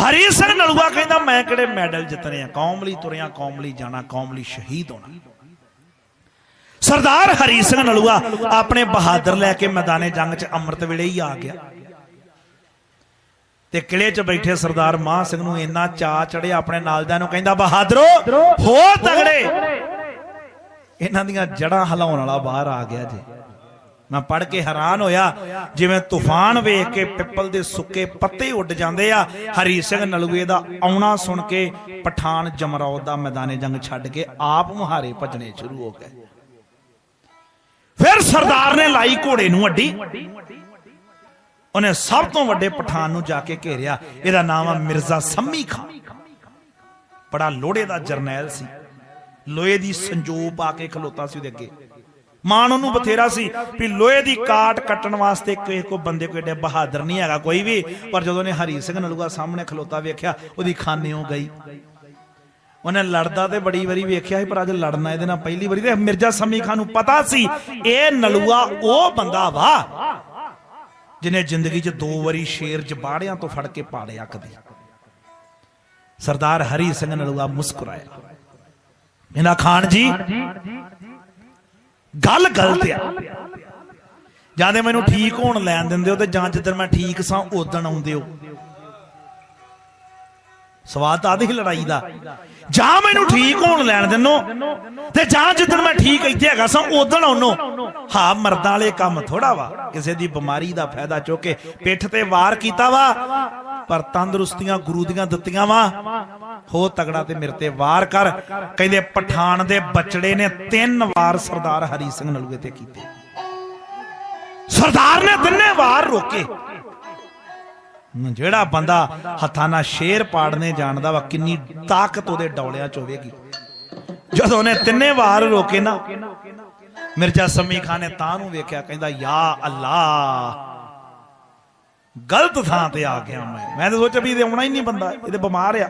ਹਰੀ ਸਿੰਘ ਨਲੂਆ ਕਹਿੰਦਾ, ਮੈਂ ਕਿਹੜੇ ਮੈਡਲ ਜਿੱਤਨੇ ਆ ਕੌਮ ਲਈ ਤੁਰਿਆ ਕੌਮ ਲਈ ਜਾਣਾ ਕੌਮ ਲਈ ਸ਼ਹੀਦ ਹੋਣਾ। ਸਰਦਾਰ ਹਰੀ ਸਿੰਘ ਨਲੂਆ ਆਪਣੇ ਬਹਾਦਰ ਲੈ ਕੇ ਮੈਦਾਨੇ ਜੰਗ 'ਚ ਅੰਮ੍ਰਿਤ ਵੇਲੇ ਹੀ ਆ ਗਿਆ। ਤੇ ਕਿਲੇ 'ਚ ਬੈਠੇ ਸਰਦਾਰ ਮਾਹ ਸਿੰਘ ਨੂੰ ਇੰਨਾ ਚਾ ਚੜਿਆ ਆਪਣੇ ਨਾਲਦਿਆਂ ਨੂੰ ਕਹਿੰਦਾ, ਬਹਾਦਰੋ ਹੋ ਤਗੜੇ! ਇਹਨਾਂ ਦੀਆਂ ਜੜਾਂ ਹਿਲਾਉਣ ਵਾਲਾ ਬਾਹਰ ਆ ਗਿਆ ਜੀ। ਮੈਂ ਪੜ ਕੇ ਹੈਰਾਨ ਹੋਇਆ, ਜਿਵੇਂ ਤੂਫਾਨ ਵੇਖ ਕੇ ਪਿੱਪਲ ਦੇ ਸੁੱਕੇ ਪੱਤੇ ਉੱਡ ਜਾਂਦੇ ਆ। ਹਰੀ ਸਿੰਘ ਨਲੂਏ ਦਾ ਆਉਣਾ ਸੁਣ ਕੇ ਪਠਾਨ ਜਮਰੌਦ ਦਾ ਮੈਦਾਨੇ ਜੰਗ ਛੱਡ ਕੇ ਆਪ ਮੁਹਾਰੇ ਭੱਜਣੇ ਸ਼ੁਰੂ ਹੋ ਗਏ। ਫਿਰ ਸਰਦਾਰ ਨੇ ਲਾਈ ਘੋੜੇ ਨੂੰ ਅੱਡੀ। ਉਹਨੇ ਸਭ ਤੋਂ ਵੱਡੇ ਪਠਾਨ ਨੂੰ ਜਾ ਕੇ ਘੇਰਿਆ। ਇਹਦਾ ਨਾਮ ਆ ਮਿਰਜ਼ਾ ਸੰਮੀ ਖਾਨ ਬੜਾ ਲੋੜੇ ਦਾ ਜਰਨੈਲ ਸੀ। ਲੋਹੇ ਦੀ ਸੰਜੋਪ ਆ ਕੇ ਖਲੋਤਾ ਸੀ ਉਹਦੇ ਅੱਗੇ। ਮਾਨ ਉਹਨੂੰ ਬਥੇਰਾ ਸੀ ਵੀ ਲੋਹੇ ਦੀ ਕਾਟ ਕੱਟਣ ਵਾਸਤੇ ਕਿਸੇ ਕੋ ਬੰਦੇ ਕੋਈ ਏਡੇ ਬਹਾਦਰ ਨਹੀਂ ਹੈਗਾ ਕੋਈ ਵੀ। ਪਰ ਜਦੋਂ ਨੇ ਹਰੀ ਸਿੰਘ ਨਲੂਆ ਸਾਹਮਣੇ ਖਲੋਤਾ ਵੇਖਿਆ ਉਹਦੀ ਖਾਨੇੋਂ ਗਈ। ਉਹਨੇ ਲੜਦਾ ਤੇ ਬੜੀ ਵਾਰੀ ਵੇਖਿਆ ਸੀ ਪਰ ਅੱਜ ਲੜਨਾ ਇਹਦੇ ਨਾਲ ਪਹਿਲੀ ਵਾਰੀ। ਤੇ ਮਿਰਜ਼ਾ ਸਮੀ ਖਾਨ ਨੂੰ ਪਤਾ ਸੀ ਇਹ ਨਲੂਆ ਉਹ ਬੰਦਾ ਵਾ ਜਿਨੇ ਜ਼ਿੰਦਗੀ 'ਚ ਦੋ ਵਾਰੀ ਸ਼ੇਰ ਜਬਾੜਿਆਂ ਤੋਂ ਫੜ ਕੇ ਪਾੜਿਆ ਕਦੀ ਸਰਦਾਰ ਹਰੀ ਸਿੰਘ ਨਲੂਆ ਮੁਸਕਰਾਇਆ। ਇਹਨਾਂ ਖਾਨ ਜੀ ਗੱਲ ਗਲਤ ਆ। ਜਾਂ ਤੇ ਮੈਨੂੰ ਠੀਕ ਹੋਣ ਲੈਣ ਦਿੰਦੇ ਹੋ ਤੇ ਜਾਂ ਜਿੱਦਣ ਮੈਂ ਠੀਕ ਸਾਂ ਉਦਣ ਆਉਂਦੇ ਹੋ। ਸਵਾਦ ਤਾਂ ਆਦੀ ਲੜਾਈ ਦਾ। ਜਾਂ ਮੈਨੂੰ ਠੀਕ ਹੋਣ ਲੈਣ ਦਿੰਨੋ। ਤੇ ਜਾਂ ਜਿੱਦਣ ਮੈਂ ਠੀਕ ਇੱਥੇ ਹੈਗਾ ਸਾਂ ਉਦਣ ਆਉਨੋ ਹਾਂ ਮਰਦਾਂ ਵਾਲੇ ਕੰਮ ਥੋੜਾ ਵਾ। ਕਿਸੇ ਦੀ ਬਿਮਾਰੀ ਦਾ ਫਾਇਦਾ ਚੁੱਕ ਕੇ ਪਿੱਠ ਤੇ ਵਾਰ ਕੀਤਾ ਵਾ। ਪਰ ਤੰਦਰੁਸਤੀਆਂ ਗੁਰੂ ਦੀਆਂ ਦਿੱਤੀਆਂ ਵਾ। ਹੋ ਤਗੜਾ ਤੇ ਮੇਰੇ ਤੇ ਵਾਰ ਕਰ। ਕਹਿੰਦੇ ਪਠਾਨ ਦੇ ਬਚੜੇ ਨੇ ਤਿੰਨ ਵਾਰ ਸਰਦਾਰ ਹਰੀ ਸਿੰਘ ਨਲੂਏ ਤੇ ਕੀਤੇ। ਸਰਦਾਰ ਨੇ ਤਿੰਨੇ ਵਾਰ ਰੋਕੇ। ਜਿਹੜਾ ਬੰਦਾ ਹੱਥਾਂ ਨਾਲ ਸ਼ੇਰ ਪਾੜਨੇ ਜਾਣਦਾ ਵਾ, ਕਿੰਨੀ ਤਾਕਤ ਉਹਦੇ ਡੌਲਿਆਂ ਚ ਹੋਵੇਗੀ। ਜਦੋਂ ਉਹਨੇ ਤਿੰਨੇ ਵਾਰ ਰੋਕੇ ਨਾ, ਮਿਰਜ਼ਾ ਸਮੀ ਖਾਨ ਨੇ ਤਾਂ ਨੂੰ ਵੇਖਿਆ, ਕਹਿੰਦਾ, ਯਾ ਅੱਲਾ, ਗਲਤ ਥਾਂ ਤੇ ਆ ਗਿਆ ਮੈਂ। ਮੈਂ ਤਾਂ ਸੋਚਿਆ ਵੀ ਇਹਦੇ ਆਉਣਾ ਹੀ ਨਹੀਂ ਬੰਦਾ, ਇਹਦੇ ਬਿਮਾਰ ਆ।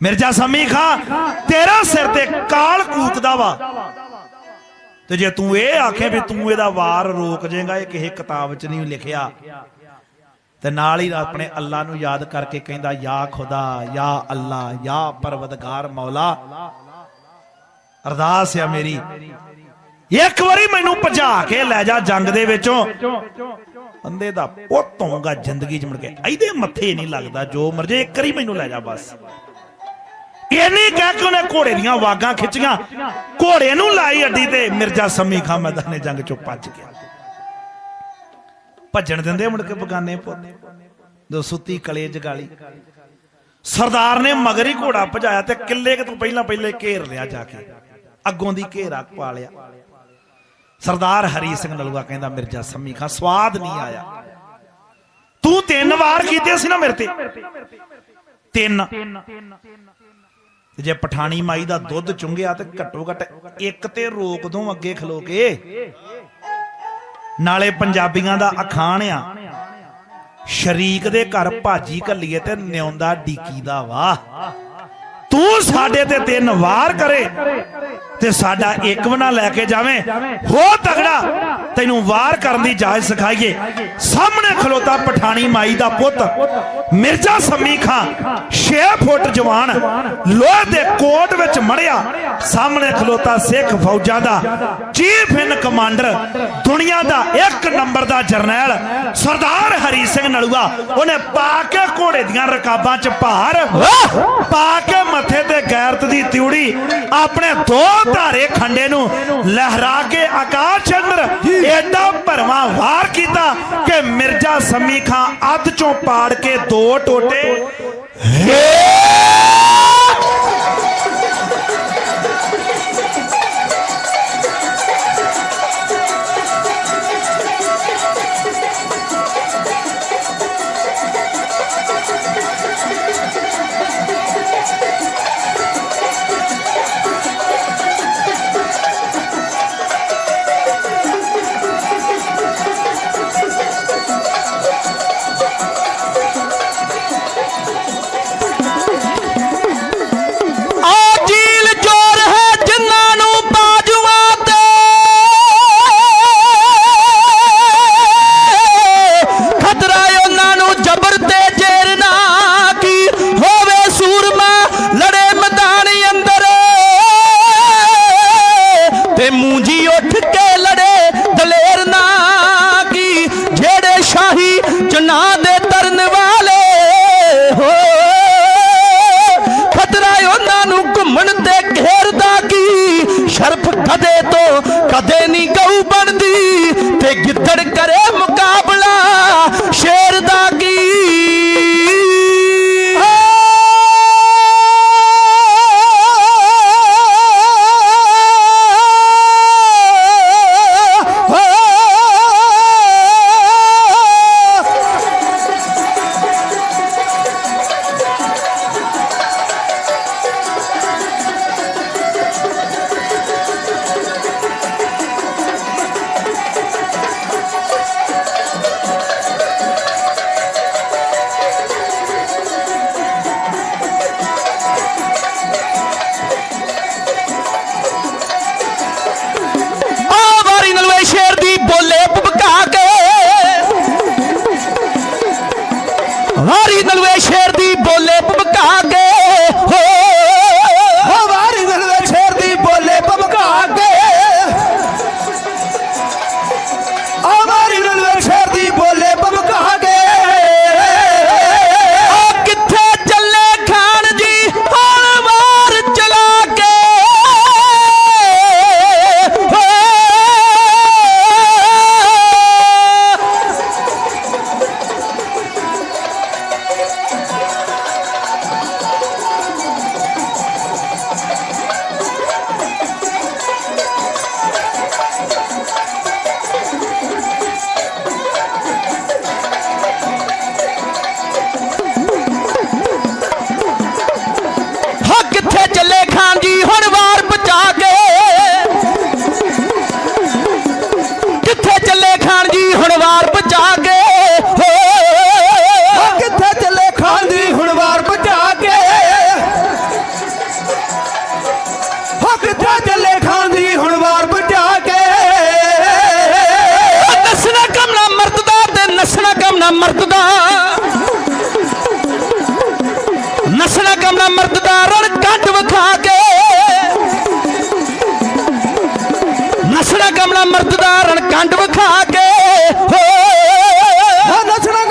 ਮਿਰਜ਼ਾ ਸਮੀ ਖਾਨ, ਤੇਰਾ ਸਿਰ ਤੇ ਕਾਲ ਕੂਕਦਾ ਵਾ। ਤੇ ਜੇ ਤੂੰ ਇਹ ਆਖੇ ਵੀ ਤੂੰ ਇਹਦਾ ਵਾਰ ਰੋਕ ਜਾਏਗਾ ਇਹ ਕਿਸੇ ਕਿਤਾਬ 'ਚ ਨਹੀਂ ਲਿਖਿਆ। ਤੇ ਨਾਲ ਹੀ ਆਪਣੇ ਅੱਲਾ ਨੂੰ ਯਾਦ ਕਰਕੇ ਕਹਿੰਦਾ, ਯਾ ਖੁਦਾ, ਯਾ ਅੱਲਾ, ਯਾ ਪਰਵਦਗਾਰ ਮੌਲਾ, ਅਰਦਾਸ ਆ ਮੇਰੀ। ਇੱਕ ਵਾਰੀ ਮੈਨੂੰ ਭਜਾ ਕੇ ਲੈ ਜਾ ਜੰਗ ਦੇ ਵਿੱਚੋਂ। ਬੰਦੇ ਦਾ ਪੁੱਤ ਹੋਊਗਾ ਜ਼ਿੰਦਗੀ 'ਚ ਮੁੜ ਕੇ। ਇਹਦੇ ਮੱਥੇ ਨਹੀਂ ਲੱਗਦਾ, ਜੋ ਮਰਜੇ, ਇੱਕ ਵਾਰੀ ਮੈਨੂੰ ਲੈ ਜਾ ਬਸ। ਇਹਨੇ ਕਹਿ ਕੇ ਉਹਨੇ ਘੋੜੇ ਦੀਆਂ ਵਾਗਾਂ ਖਿੱਚੀਆਂ। ਘੋੜੇ ਨੂੰ ਲਾਈ ਅੱਡੀ ਤੇ ਮਿਰਜ਼ਾ ਸਮੀ ਖਾਂ ਮੈਦਾਨੇ ਜੰਗ ਚੋਂ ਭੱਜ ਗਿਆ। ਭੱਜਣ ਦਿੰਦੇ ਮੁੜ ਕੇ ਬਗਾਨੇ ਪੁੱਤ। ਜੋ ਸੁੱਤੀ ਕਲੇ ਜਗਾਲੀ ਸਰਦਾਰ ਨੇ ਮਗਰ ਹੀ ਘੋੜਾ ਭਜਾਇਆ ਤੇ ਕਿੱਲੇ ਤੋਂ ਪਹਿਲਾਂ ਪਹਿਲੇ ਘੇਰ ਲਿਆ ਜਾ ਕੇ। ਅੱਗੋਂ ਦੀ ਘੇਰਾ ਪਾ ਲਿਆ। ਸਰਦਾਰ ਹਰੀ ਸਿੰਘ ਨਲੂਆ ਕਹਿੰਦਾ, ਮਿਰਜ਼ਾ ਸੰਮੀ ਖਾਂ, ਸਵਾਦ ਨਹੀਂ ਆਇਆ। ਤੂੰ ਤਿੰਨ ਵਾਰ ਕੀਤੇ ਸੀ ਨਾ ਮੇਰੇ ਤੇ। ਤਿੰਨ। ਜੇ ਪਠਾਣੀ ਮਾਈ ਦਾ ਦੁੱਧ ਚੁੰਗਿਆ ਤੇ ਘੱਟੋ ਘੱਟ ਇੱਕ ਤੇ ਰੋਕ ਦੋ ਅੱਗੇ ਖਲੋ ਕੇ। ਨਾਲੇ ਪੰਜਾਬੀਆਂ ਦਾ ਅਖਾਣ ਆ। ਸ਼ਰੀਕ ਦੇ ਘਰ ਭਾਜੀ ਕੱਲੀਏ ਤੇ ਨਿਉਂਦਾ ਡੀਕੀ ਦਾ ਵਾਹ। ਤੂੰ ਸਾਡੇ ਤੇ ਤਿੰਨ ਵਾਰ ਕਰੇ ਤੇ ਸਾਡਾ ਇੱਕ ਵੀ ਨਾ ਲੈ ਕੇ ਜਾਵੇਂ। ਹੋ ਤਗੜਾ ਤੈਨੂੰ ਵਾਰ ਕਰਨ ਦੀ ਜਾਚ ਸਿਖਾਈਏ। ਸਾਹਮਣੇ ਖਲੋਤਾ ਪਠਾਣੀ ਮਾਈ ਦਾ ਪੁੱਤ ਮਿਰਜ਼ਾ ਸੰਮੀ ਖਾਂ 6 ਫੁੱਟ ਜਵਾਨ ਲੋਹੇ ਦੇ ਕੋਟ ਵਿੱਚ ਮੜਿਆ। ਸਾਹਮਣੇ ਖਲੋਤਾ ਸਿੱਖ ਫੌਜਾਂ ਦਾ ਚੀਫ ਇਨ ਕਮਾਂਡਰ ਦੁਨੀਆ ਦਾ ਇੱਕ ਨੰਬਰ ਦਾ ਜਰਨੈਲ ਸਰਦਾਰ ਹਰੀ ਸਿੰਘ ਨਲੂਆ। ਉਹਨੇ ਪਾ ਕੇ ਘੋੜੇ ਦੀਆਂ ਰਕਾਬਾਂ 'ਚ ਭਾਰ ਪਾ ਕੇ ਮੱਥੇ ਤੇ ਗੈਰਤ ਦੀ ਤਿਉੜੀ ਆਪਣੇ ਦੋ ਧਾਰੇ ਖੰਡੇ ਨੂੰ ਲਹਿਰਾ ਕੇ ਆਕਾਸ਼ ਚੰਦਰ ਐਡਾ ਭਰਵਾ ਵਾਰ ਕੀਤਾ ਕਿ ਮਿਰਜ਼ਾ ਸਮੀ ਖਾਂ ਅੱਧ ਚੋਂ ਪਾੜ ਕੇ ਦੋ ਟੋਟੇ। ਸੁੱਟ ਬੋਲੇ ਭੁਬਕਾ ਕੇ। ਹਾਰੀ ਨਲਵੇ ਸ਼ੇਰ ਦੀ ਬੋਲੇ ਭੁਬਕਾ ਕੇ। ਹੋ ਹਸਣਾ ਕਮਰਾ ਮਰਦ ਦਾ ਰਣ ਕੱਢ ਵਿਖਾ ਕੇ। ਨਸਣਾ ਕਮਰਾ ਮਰਦ ਦਾ ਰਣ ਕੱਢ ਵਿਖਾ ਕੇ। ਹੋ ਨਸਣਾ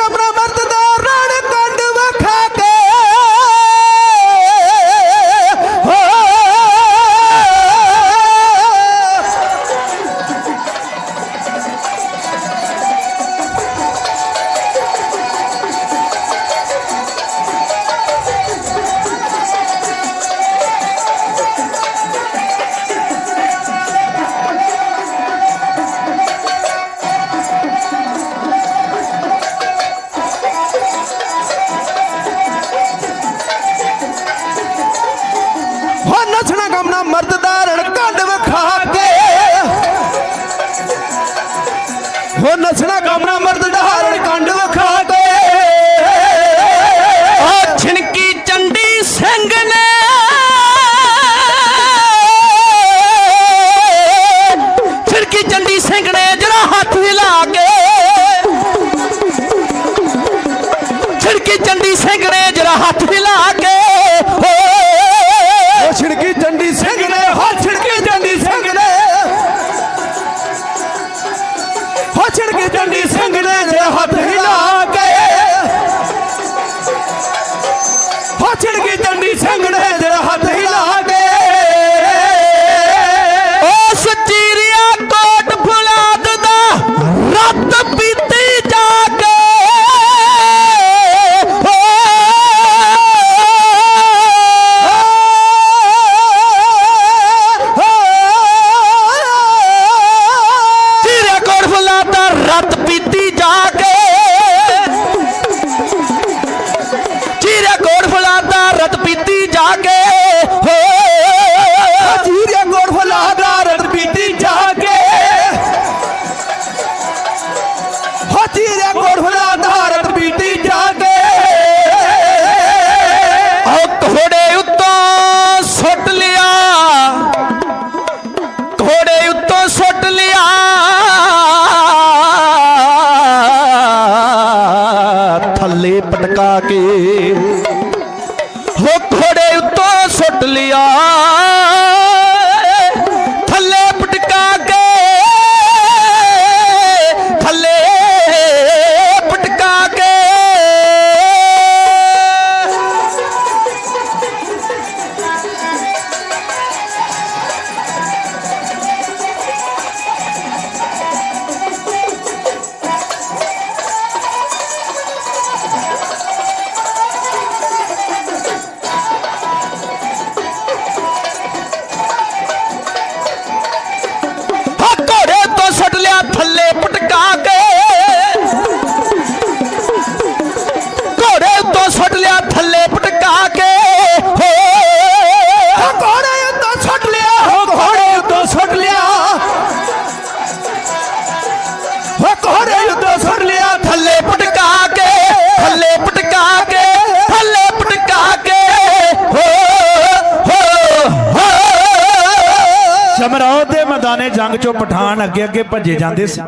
ਮੈਦਾਨੇ ਪਠਾਨ ਅੱਗੇ ਅੱਗੇ ਭੱਜੇ ਜਾਂਦੇ ਸੀ।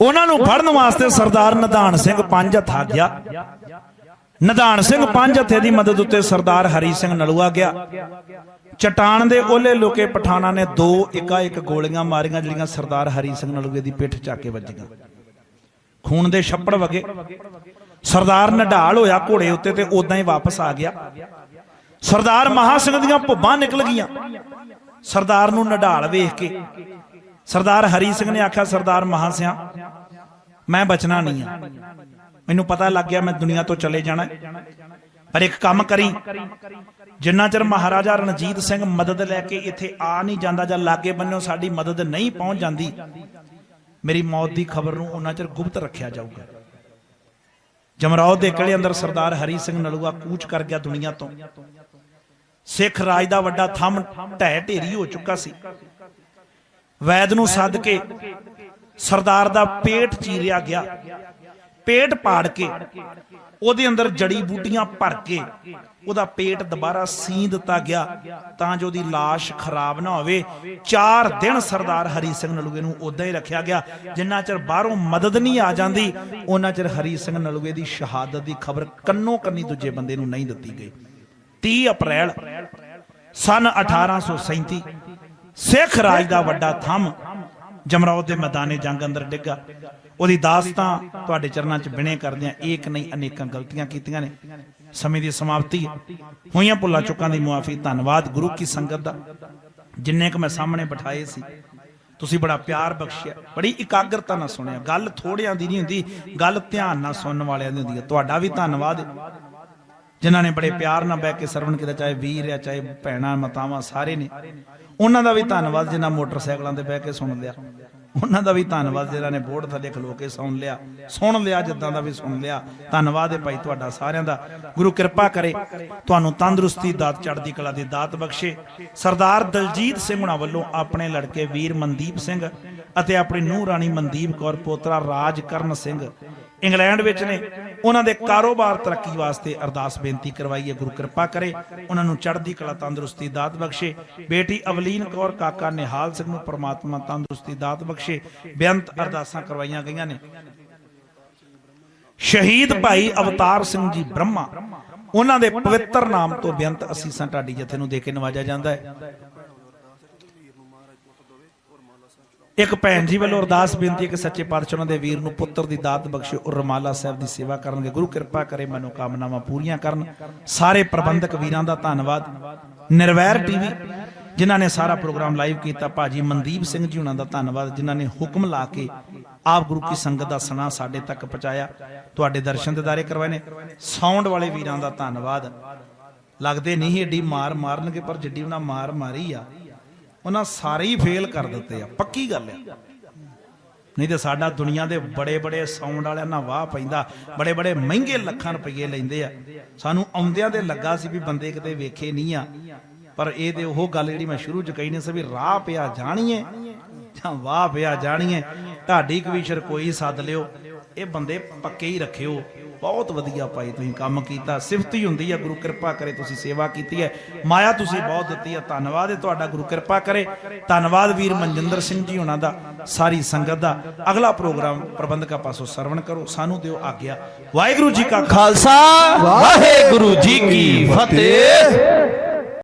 ਉਹਨਾਂ ਨੂੰ ਫੜਨ ਵਾਸਤੇ ਸਰਦਾਰ ਨਿਧਾਨ ਸਿੰਘ ਪੰਜ ਹੱਥ ਗਿਆ। ਨਿਧਾਨ ਸਿੰਘ ਪੰਜ ਹੱਥੇ ਦੀ ਮਦਦ ਉੱਤੇ ਸਰਦਾਰ ਹਰੀ ਸਿੰਘ ਨਲੂਆ ਗਿਆ। ਚਟਾਨ ਦੇ ਓਲੇ ਲੋਕੇ ਪਠਾਨਾਂ ਨੇ ਦੋ ਇੱਕਾ ਇੱਕ ਗੋਲੀਆਂ ਮਾਰੀਆਂ, ਜਿਹੜੀਆਂ ਸਰਦਾਰ ਹਰੀ ਸਿੰਘ ਨਲੂਏ ਦੀ ਪਿੱਠ ਚੱਕ ਕੇ ਵੱਜੀਆਂ। ਖੂਨ ਦੇ ਛੱਪੜ ਵਗੇ। ਸਰਦਾਰ ਨਢਾਲ ਹੋਇਆ ਘੋੜੇ ਉੱਤੇ ਤੇ ਉਦਾਂ ਹੀ ਵਾਪਸ ਆ ਗਿਆ। ਸਰਦਾਰ ਮਹਾ ਸਿੰਘ ਦੀਆਂ ਭੁੱਬਾਂ ਨਿਕਲ ਗਈਆਂ। ਸਰਦਾਰ ਨੂੰ ਨਡਾਲ ਵੇਖ ਕੇ। ਸਰਦਾਰ ਹਰੀ ਸਿੰਘ ਨੇ ਆਖਿਆ, ਸਰਦਾਰ ਮਹਾ ਸਿਆ, ਮੈਂ ਬਚਣਾ ਨਹੀਂ ਆ। ਮੈਨੂੰ ਪਤਾ ਲੱਗ ਗਿਆ ਮੈਂ ਦੁਨੀਆ ਤੋਂ ਚਲੇ ਜਾਣਾ ਪਰ ਇੱਕ ਕੰਮ ਕਰੀ। ਜਿੰਨਾ ਚਿਰ ਮਹਾਰਾਜਾ ਰਣਜੀਤ ਸਿੰਘ ਮਦਦ ਲੈ ਕੇ ਇੱਥੇ ਆ ਨਹੀਂ ਜਾਂਦਾ ਜਾਂ ਲਾਗੇ ਬੰਨਿਓ, ਸਾਡੀ ਮਦਦ ਨਹੀਂ ਪਹੁੰਚ ਜਾਂਦੀ। ਮੇਰੀ ਮੌਤ ਦੀ ਖਬਰ ਨੂੰ ਉਹਨਾਂ ਚਿਰ ਗੁਪਤ ਰੱਖਿਆ ਜਾਊਗਾ। ਜਮਰਾਓ ਦੇ ਕਿਲੇ ਅੰਦਰ ਸਰਦਾਰ ਹਰੀ ਸਿੰਘ ਨਲੂਆ ਕੂਚ ਕਰ ਗਿਆ ਦੁਨੀਆ ਤੋਂ। ਸਿੱਖ ਰਾਜ ਦਾ ਵੱਡਾ ਥੰਮ ਢਹਿ ਢੇਰੀ ਹੋ ਚੁੱਕਾ ਸੀ। ਵੈਦ ਨੂੰ ਸੱਦ ਕੇ ਸਰਦਾਰ ਦਾ ਪੇਟ ਚੀਰਿਆ ਗਿਆ। ਪੇਟ ਪਾੜ ਕੇ ਉਹਦੇ ਅੰਦਰ ਜੜੀ ਬੂਟੀਆਂ ਭਰ ਕੇ ਉਹਦਾ ਪੇਟ ਦੁਬਾਰਾ ਸੀ ਦਿੱਤਾ ਗਿਆ ਤਾਂ ਜੋ ਉਹਦੀ লাশ ਖਰਾਬ ਨਾ ਹੋਵੇ। 4 ਦਿਨ ਸਰਦਾਰ ਹਰੀ ਸਿੰਘ ਨਲੂਏ ਨੂੰ ਉਦਾਂ ਹੀ ਰੱਖਿਆ ਗਿਆ। ਜਿੰਨਾ ਚਿਰ ਬਾਹਰੋਂ ਮਦਦ ਨਹੀਂ ਆ ਜਾਂਦੀ, ਉਹਨਾਂ ਚਿਰ ਹਰੀ ਸਿੰਘ ਨਲੂਏ ਦੀ ਸ਼ਹਾਦਤ ਦੀ ਖਬਰ ਕੰਨੋ ਕੰਨੀ ਦੂਜੇ ਬੰਦੇ ਨੂੰ ਨਹੀਂ ਦਿੱਤੀ ਗਈ। 30 ਅਪ੍ਰੈਲ ਸਨ 1837 ਸਿੱਖ ਰਾਜ ਦਾ ਵੱਡਾ ਥੰਮ ਜਮਰੌਦ ਦੇ ਮੈਦਾਨੇ ਜੰਗ ਅੰਦਰ ਡਿੱਗਾ। ਉਹਦੀ ਦਾਸਤਾਂ ਤੁਹਾਡੇ ਚਰਨਾਂ 'ਚ ਬਿਨੇ ਕਰਦੇ ਆ ਇੱਕ ਨਹੀਂ, ਅਨੇਕਾਂ ਗਲਤੀਆਂ ਕੀਤੀਆਂ ਨੇ। ਸਮੇਂ ਦੀ ਸਮਾਪਤੀ ਹੋਈਆਂ ਭੁੱਲਾਂ ਚੁੱਕਾਂ ਦੀ ਮੁਆਫੀ, ਧੰਨਵਾਦ ਗੁਰੂ ਕੀ ਸੰਗਤ ਦਾ। ਜਿੰਨੇ ਕ ਮੈਂ ਸਾਹਮਣੇ ਬਿਠਾਏ ਸੀ, ਤੁਸੀਂ ਬੜਾ ਪਿਆਰ ਬਖਸ਼ਿਆ। ਬੜੀ ਇਕਾਗਰਤਾ ਨਾਲ ਸੁਣਿਆ। ਗੱਲ ਥੋੜਿਆਂ ਦੀ ਨਹੀਂ ਹੁੰਦੀ, ਗੱਲ ਧਿਆਨ ਨਾਲ ਸੁਣਨ ਵਾਲਿਆਂ ਦੀ ਹੁੰਦੀ ਹੈ। ਤੁਹਾਡਾ ਵੀ ਧੰਨਵਾਦ ਜਿਨ੍ਹਾਂ ਨੇ ਬੜੇ ਪਿਆਰ ਨਾਲ ਬਹਿ ਕੇ ਸਰਵਣ ਕੀਤਾ, ਚਾਹੇ ਵੀਰ ਆ, ਚਾਹੇ ਭੈਣਾਂ, ਮਾਤਾਵਾਂ, ਸਾਰੇ ਨੇ। ਉਹਨਾਂ ਦਾ ਵੀ ਧੰਨਵਾਦ ਜਿਨ੍ਹਾਂ ਮੋਟਰਸਾਈਕਲਾਂ ਤੇ ਬਹਿ ਕੇ ਸੁਣ ਲਿਆ। ਉਹਨਾਂ ਦਾ ਵੀ ਧੰਨਵਾਦ ਜਿਨ੍ਹਾਂ ਨੇ ਬੋਰਡ ਥੱਲੇ ਖਲੋ ਕੇ ਸੁਣ ਲਿਆ। ਸੁਣ ਲਿਆ, ਜਿੱਦਾਂ ਦਾ ਵੀ ਸੁਣ ਲਿਆ। ਧੰਨਵਾਦ ਹੈ ਭਾਈ ਤੁਹਾਡਾ ਸਾਰਿਆਂ ਦਾ। ਗੁਰੂ ਕਿਰਪਾ ਕਰੇ ਤੁਹਾਨੂੰ ਤੰਦਰੁਸਤੀ, ਦਾਤ ਚੜ੍ਹਦੀ ਕਲਾ ਦੀ ਦਾਤ ਬਖਸ਼ੇ। ਸਰਦਾਰ ਦਲਜੀਤ ਸਿੰਘ ਹੁਣਾਂ ਵੱਲੋਂ ਆਪਣੇ ਲੜਕੇ ਵੀਰ ਮਨਦੀਪ ਸਿੰਘ ਅਤੇ ਆਪਣੀ ਨੂੰਹ ਰਾਣੀ ਮਨਦੀਪ ਕੌਰ, ਪੋਤਰਾ ਰਾਜ ਕਰਨ ਸਿੰਘ। ਇੰਗਲੈਂਡ ਵਿੱਚ ਨੇ। ਉਹਨਾਂ ਦੇ ਕਾਰੋਬਾਰ ਤਰੱਕੀ ਵਾਸਤੇ ਅਰਦਾਸ ਬੇਨਤੀ ਕਰਵਾਈਏ ਹੈ, ਗੁਰੂ ਕਿਰਪਾ ਕਰੇ। ਉਹਨਾਂ ਨੂੰ ਚੜ੍ਹਦੀ ਕਲਾ ਤੰਦਰੁਸਤੀ ਦਾਤ ਬਖਸ਼ੇ। ਬੇਟੀ ਅਵਲੀਨ ਕੌਰ ਕਾਕਾ ਨਿਹਾਲ ਸਿੰਘ ਨੂੰ ਪ੍ਰਮਾਤਮਾ ਤੰਦਰੁਸਤੀ ਦਾਤ ਬਖਸ਼ੇ। ਬੇਅੰਤ ਅਰਦਾਸਾਂ ਕਰਵਾਈਆਂ ਗਈਆਂ ਨੇ। ਸ਼ਹੀਦ ਭਾਈ ਅਵਤਾਰ ਸਿੰਘ ਜੀ ਬ੍ਰਹਮਾ, ਉਹਨਾਂ ਦੇ ਪਵਿੱਤਰ ਨਾਮ ਤੋਂ ਬੇਅੰਤ ਅਸੀਸਾਂ ਢਾਡੀ ਜਥੇ ਨੂੰ ਦੇ ਕੇ ਨਵਾਜਿਆ ਜਾਂਦਾ ਹੈ। ਇੱਕ ਭੈਣ ਜੀ ਵੱਲੋਂ ਅਰਦਾਸ ਬੇਨਤੀ ਹੈ ਕਿ ਸੱਚੇ ਪਾਤਸ਼ਾਹ ਉਹਨਾਂ ਦੇ ਵੀਰ ਨੂੰ ਪੁੱਤਰ ਦੀ ਦਾਤ ਬਖਸ਼ੇ ਔਰ ਰਮਾਲਾ ਸਾਹਿਬ ਦੀ ਸੇਵਾ ਕਰਨਗੇ। ਗੁਰੂ ਕਿਰਪਾ ਕਰੇ ਮਨੋ ਕਾਮਨਾਵਾਂ ਪੂਰੀਆਂ ਕਰਨ। ਸਾਰੇ ਪ੍ਰਬੰਧਕ ਵੀਰਾਂ ਦਾ ਧੰਨਵਾਦ। ਨਿਰਵੈਰ ਟੀਵੀ, ਜਿਨ੍ਹਾਂ ਨੇ ਸਾਰਾ ਪ੍ਰੋਗਰਾਮ ਲਾਈਵ ਕੀਤਾ, ਭਾਜੀ ਮਨਦੀਪ ਸਿੰਘ ਜੀ ਉਹਨਾਂ ਦਾ ਧੰਨਵਾਦ, ਜਿਨ੍ਹਾਂ ਨੇ ਹੁਕਮ ਲਾ ਕੇ ਆਪ ਗੁਰੂ ਕੀ ਸੰਗਤ ਦਾ ਸਣਾ ਸਾਡੇ ਤੱਕ ਪਹੁੰਚਾਇਆ। ਤੁਹਾਡੇ ਦਰਸ਼ਨ ਦਿਦਾਰੇ ਕਰਵਾਏ ਨੇ। ਸਾਊਂਡ ਵਾਲੇ ਵੀਰਾਂ ਦਾ ਧੰਨਵਾਦ। ਲੱਗਦੇ ਨਹੀਂ ਏਡੀ ਮਾਰ ਮਾਰਨਗੇ, ਪਰ ਜਿੱਡੀ ਉਹਨਾਂ ਮਾਰ ਮਾਰੀ ਆ ਉਹਨਾਂ ਸਾਰੇ ਹੀ ਫੇਲ ਕਰ ਦਿੱਤੇ ਆ। ਪੱਕੀ ਗੱਲ ਆ। ਨਹੀਂ ਤੇ ਸਾਡਾ ਦੁਨੀਆ ਦੇ ਬੜੇ ਬੜੇ ਸਾਊਂਡ ਵਾਲਿਆਂ ਨਾਲ ਵਾਹ ਪੈਂਦਾ। ਬੜੇ ਬੜੇ ਮਹਿੰਗੇ ਲੱਖਾਂ ਰੁਪਏ ਲੈਂਦੇ ਆ। ਸਾਨੂੰ ਆਉਂਦਿਆਂ ਦੇ ਲੱਗਾ ਸੀ ਵੀ ਬੰਦੇ ਕਿਤੇ ਵੇਖੇ ਨਹੀਂ ਆ। ਪਰ ਇਹ ਤੇ ਉਹ ਗੱਲ ਜਿਹੜੀ ਮੈਂ ਸ਼ੁਰੂ ਚ ਕਹੀ ਨੇ ਸੀ ਵੀ ਰਾਹ ਪਿਆ ਜਾਣੀਏ ਜਾਂ ਵਾਹ ਪਿਆ ਜਾਣੀਏ। ਢਾਡੀ ਕਵੀਸ਼ਰ ਕੋਈ ਸੱਦ ਲਿਓ। ਇਹ ਬੰਦੇ ਪੱਕੇ ਹੀ ਰੱਖਿਓ। ਬਹੁਤ ਵਧੀਆ ਭਾਈ ਤੁਸੀਂ ਕੰਮ ਕੀਤਾ ਸਿਫਤ ਹੀ ਹੁੰਦੀ ਹੈ ਗੁਰੂ ਕਿਰਪਾ ਕਰੇ ਤੁਸੀਂ ਸੇਵਾ ਕੀਤੀ ਹੈ। ਮਾਇਆ ਤੁਸੀਂ ਬਹੁਤ ਦਿੱਤੀ ਹੈ ਧੰਨਵਾਦ ਹੈ ਤੁਹਾਡਾ ਗੁਰੂ ਕਿਰਪਾ ਕਰੇ। ਧੰਨਵਾਦ ਵੀਰ ਮਨਜਿੰਦਰ ਸਿੰਘ ਜੀ ਉਹਨਾਂ ਦਾ ਸਾਰੀ ਸੰਗਤ ਦਾ। ਅਗਲਾ ਪ੍ਰੋਗਰਾਮ ਪ੍ਰਬੰਧਕਾਂ ਪਾਸੋਂ ਸਰਵਣ ਕਰੋ ਸਾਨੂੰ ਦਿਓ ਆਗਿਆ। ਵਾਹਿਗੁਰੂ ਜੀ ਕਾ ਖਾਲਸਾ ਖਾਲਸਾ ਵਾਹਿਗੁਰੂ ਜੀ ਕੀ ਫਤਿਹ।